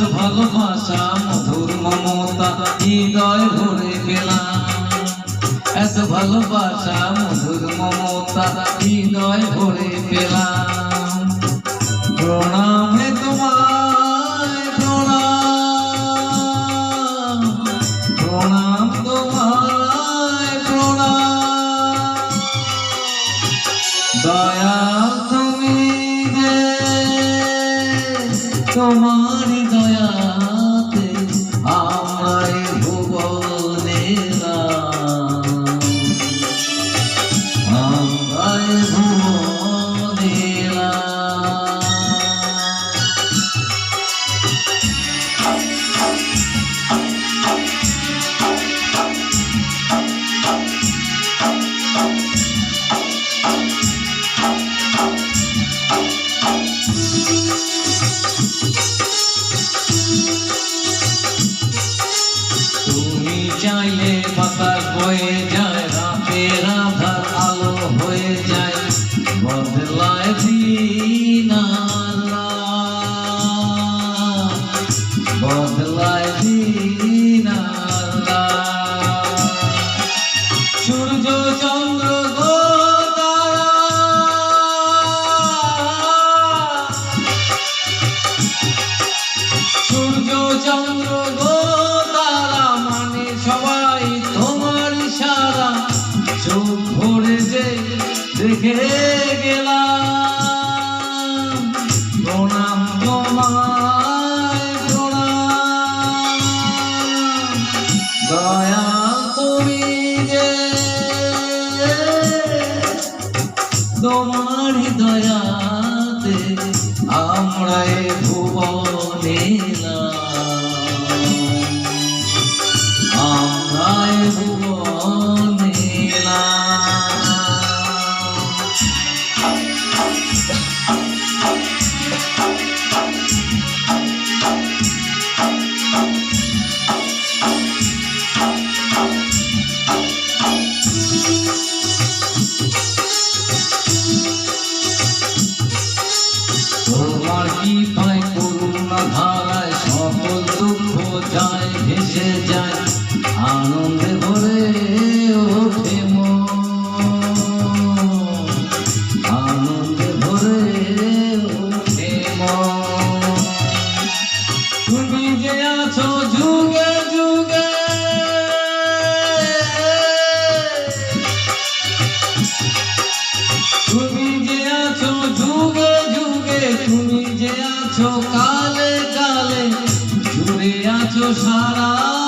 ভালোবাসা মধুর মমতা হৃদয় ভরে গেলাম। এত ভালোবাসা মধুর মমতা হৃদয় ভরে পেলাম। প্রণামে তোমার দয়াতে বাতাস বয়ে যায় রাতে রাধার আলো হয়ে যায় বদলায় দিন। বদলায় দিন ভুবনে এলাম। ভেসে যায়, আনন্দে ভরে ওঠে। আনন্দে ভরে ওঠে। তুমি যে আছো যুগে যুগে, তুমি যে আছো যুগে যুগে, তুমি যে আছো সারা